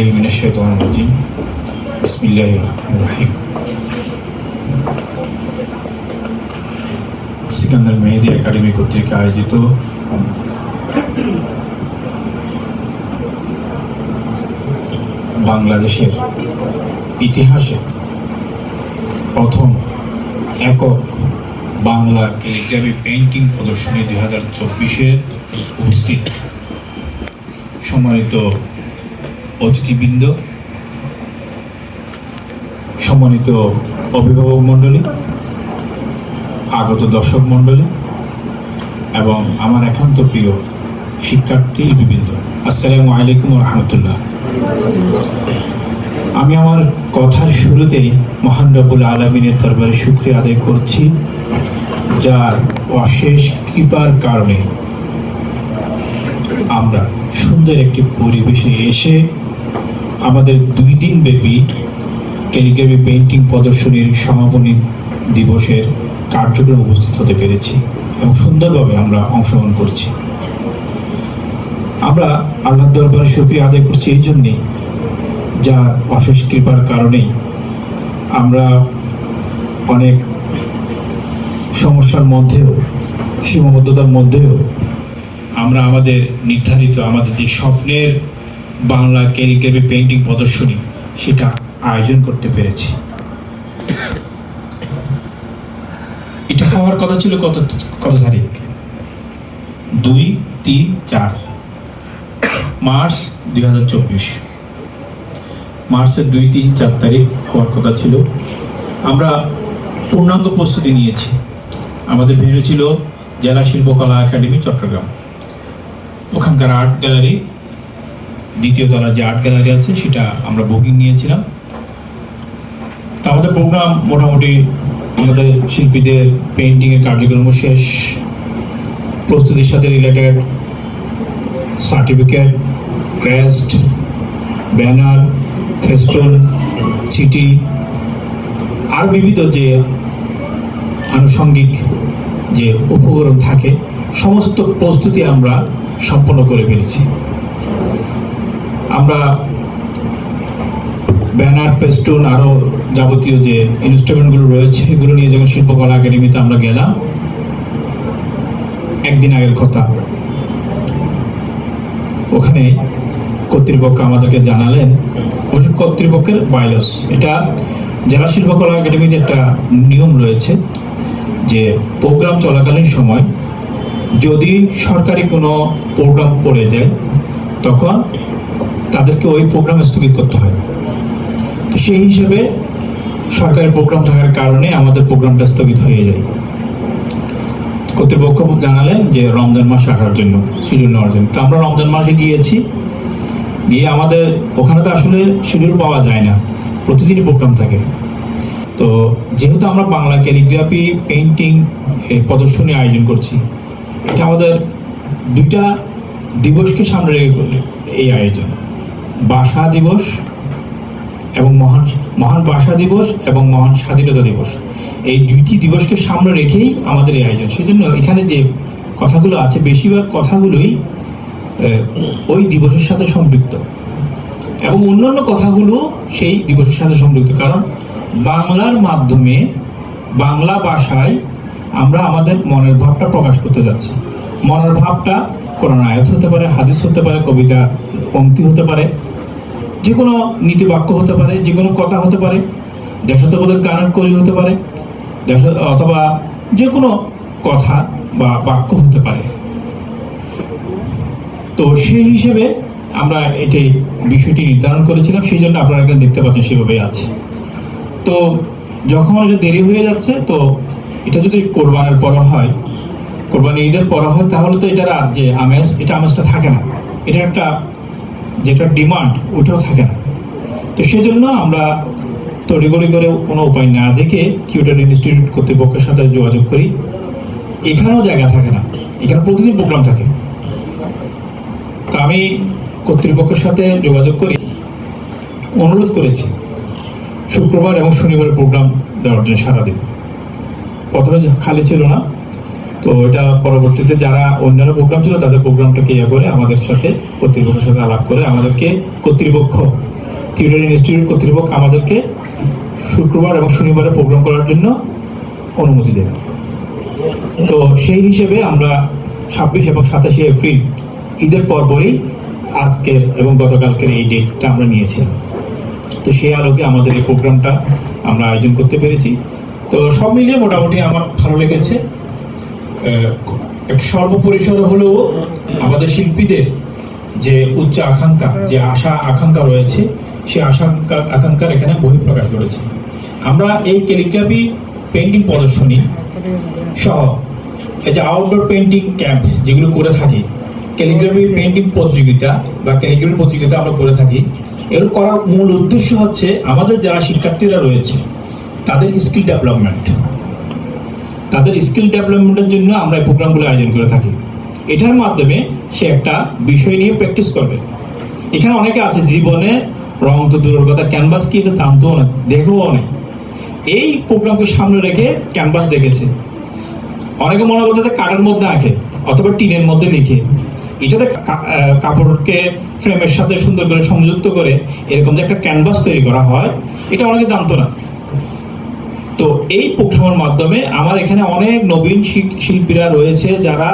بالله من الشيطان الرجيم بسم الله الرحمن الرحيم সিকান্দার মেহেদি academy কর্তৃক আয়োজিত বাংলাদেশের ইতিহাসে প্রথম একক বাংলা ক্যালিগ্রাফি পেন্টিং প্রদর্শনী দুই হাজার চব্বিশের উপস্থিত সম্মানিত অতিথিবৃন্দ, সম্মানিত অভিভাবক মণ্ডলী, আগত দর্শক মণ্ডলী, এবং আমার একান্ত প্রিয় শিক্ষার্থী বৃন্দ আসসালামু আলাইকুম রহমতুল্লাহ। আমি আমার কথার শুরুতেই মহান রব্বুল আলমিনের দরবারে শুক্রিয়া আদায় করছি, যার অশেষ কৃপার কারণে আমরা সুন্দর একটি পরিবেশে এসে আমাদের দুই দিন ব্যাপী ক্যালিগ্রাফি পেন্টিং প্রদর্শনীর সমাপনী দিবসের কার্যক্রম উপস্থিত হতে পেরেছি এবং সুন্দরভাবে আমরা অংশগ্রহণ করছি। আমরা আল্লাহ দরবারে শুক্রিয়া আদায় করছি এই জন্যেই যা অশেষ কৃপার কারণেই আমরা অনেক সমস্যার মধ্যেও, সীমাবদ্ধতার মধ্যেও আমরা আমাদের নির্ধারিত আমাদের যে স্বপ্নের বাংলা ক্যালিগ্রাফি পেন্টিং প্রদর্শনী সেটা আয়োজন করতে পেরেছি। এটা হওয়ার কথা ছিল কত কত তারিখ? দুই, তিন, চার। মার্চ দুই হাজার চব্বিশ। মার্চের দুই, তিন, চার তারিখ হওয়ার কথা ছিল। আমরা পূর্ণাঙ্গ প্রস্তুতি নিয়েছি। আমাদের ভেন্যু ছিল জেলা শিল্পকলা একাডেমি, চট্টগ্রাম। ওখানকার আর্ট গ্যালারি দ্বিতীয় তলা যে আর্ট গ্যালারি আছে, সেটা আমরা বুকিং নিয়েছিলাম। তা আমাদের প্রোগ্রাম মোটামুটি আমাদের শিল্পীদের পেন্টিংয়ের কার্যক্রম শেষ, প্রস্তুতির সাথে related certificate crest banner festoon চিঠি, আর বিবিধ যে আনুষঙ্গিক যে উপকরণ থাকে, সমস্ত প্রস্তুতি আমরা সম্পন্ন করে ফেলেছি। আমরা ব্যানার, পেস্টুন আরও যাবতীয় যে ইনস্ট্রুমেন্টগুলো রয়েছে, এগুলো নিয়ে যখন শিল্পকলা একাডেমিতে আমরা গেলাম, একদিন আগের কথা। ওখানে কর্তৃপক্ষ আমাদেরকে জানালেন কর্তৃপক্ষের বাইলস এটা জেলা শিল্পকলা একাডেমিতে একটা নিয়ম রয়েছে যে প্রোগ্রাম চলাকালীন সময় যদি সরকারি কোনো প্রোগ্রাম পড়ে যায়, তখন তাদেরকে ওই প্রোগ্রাম স্থগিত করতে হয়। তো সেই হিসেবে সরকারি প্রোগ্রাম থাকার কারণে আমাদের প্রোগ্রামটা স্থগিত হয়ে যায়। কর্তৃপক্ষ জানালেন যে রমজান মাসে আসার জন্য শিডিউল নেওয়ার জন্য। তো আমরা রমজান মাসে গিয়েছি, গিয়ে আমাদের ওখানে তো আসলে শিডিউল পাওয়া যায় না, প্রতিদিনই প্রোগ্রাম থাকে। তো যেহেতু আমরা বাংলা ক্যালিগ্রাফি পেন্টিং প্রদর্শনী আয়োজন করছি, এটা আমাদের দুইটা দিবসকে সামনে রেখে এই আয়োজন। ভাষা দিবস এবং মহান মহান ভাষা দিবস এবং মহান স্বাধীনতা দিবস। এই দুইটি দিবসকে সামনে রেখেই আমাদের এই আয়োজন। সেজন্য এখানে যে কথাগুলো আছে, বেশিরভাগ কথাগুলোই ওই দিবসের সাথে সম্পৃক্ত। এবং অন্যান্য কথাগুলো সেই দিবসের সাথে সম্পৃক্ত। কারণ বাংলার মাধ্যমে, বাংলা ভাষায় আমরা আমাদের মনের ভাবটা প্রকাশ করতে যাচ্ছি। মনের ভাবটা কোরআন আয়াত হতে পারে, হাদিস হতে পারে, কবিতা পংক্তি হতে পারে যে কোনো নীতিবাক্য হতে পারে যে কোনো কথা হতে পারে দেশাত্মবোধক গানের করি হতে পারে, দেশ- অথবা যে কোনো কথা বা বাক্য হতে পারে। তো সেই হিসেবে আমরা এটি বিষয়টি নির্ধারণ করেছিলাম, সেই জন্য আপনারা এখানে দেখতে পাচ্ছেন সেভাবেই আছে। তো যখন এটা দেরি হয়ে যাচ্ছে, তো এটা যদি কোরবানের পর হয়, কোরবানি ঈদের পর হয়, তাহলে তো এটার আর যে আমেজ, এটা আমেজটা থাকে না। এটা একটা যেটা ডিমান্ড ওটাও থাকে না। তো সেজন্য আমরা তড়িগড়ি করে কোনো উপায় না দেখে কিউটার ইনস্টিটিউট কর্তৃপক্ষের সাথে যোগাযোগ করি। এখানেও জায়গা থাকে না। এখানে প্রতিদিন প্রোগ্রাম থাকে। তো আমি কর্তৃপক্ষের সাথে যোগাযোগ করি। অনুরোধ করেছি, শুক্রবার এবং শনিবার প্রোগ্রাম দেওয়ার জন্য সারাদিন। প্রথমে খালি ছিল না। তো এটা পরবর্তীতে যারা অন্যান্য প্রোগ্রাম ছিল, তাদের প্রোগ্রামটাকে ইয়ে করে আমাদের সাথে কর্তৃপক্ষের সাথে আলাপ করে আমাদেরকে কর্তৃপক্ষ থিয়েটার ইনস্টিটিউট কর্তৃপক্ষ আমাদেরকে শুক্রবার এবং শনিবারে প্রোগ্রাম করার জন্য অনুমতি দেন তো সেই হিসেবে আমরা ছাব্বিশ এবং সাতাশে এপ্রিল, ঈদের পরপরই আজকের এবং গতকালকের এই ডেটটা আমরা নিয়েছিলাম। তো সেই আলোকে আমাদের এই প্রোগ্রামটা আমরা আয়োজন করতে পেরেছি। তো সব মিলিয়ে মোটামুটি আমার ভালো লেগেছে। সর্বপরিসরে হলেও আমাদের শিল্পীদের যে উচ্চ আকাঙ্ক্ষা, যে আশা, আকাঙ্ক্ষা রয়েছে, সে আশা আকাঙ্ক্ষা- আকাঙ্ক্ষার এখানে বহিঃপ্রকাশ করেছে। আমরা এই ক্যালিগ্রাফি পেন্টিং প্রদর্শনী সহ এই যে আউটডোর পেন্টিং ক্যাম্প যেগুলো করে থাকি, ক্যালিগ্রাফি পেন্টিং প্রতিযোগিতা বা ক্যালিগ্রাফি প্রতিযোগিতা আমরা করে থাকি, এর করার মূল উদ্দেশ্য হচ্ছে আমাদের যারা শিক্ষার্থীরা রয়েছে, তাদের স্কিল ডেভেলপমেন্ট। তাদের স্কিল ডেভেলপমেন্টের জন্য আমরা এই প্রোগ্রামগুলো আয়োজন করে থাকি। এটার মাধ্যমে সে একটা বিষয় নিয়ে প্র্যাকটিস করবে। এখানে অনেকে আছে, জীবনে রং তো দূরের কথা ক্যানভাস কি এটা জানতেও না, দেখেও অনেক। এই প্রোগ্রামকে সামনে রেখে ক্যানভাস দেখেছে। অনেকে মনে করতে যে কাঠের মধ্যে আঁকে, অথবা টিনের মধ্যে লিখে। এটাতে কাপড়কে ফ্রেমের সাথে সুন্দর করে সংযুক্ত করে এরকম যে একটা ক্যানভাস তৈরি করা হয়, এটা অনেকে জানতো না। তো এই প্রোগ্রামের মাধ্যমে আমার এখানে অনেক নবীন শিল্পীরা রয়েছে যারা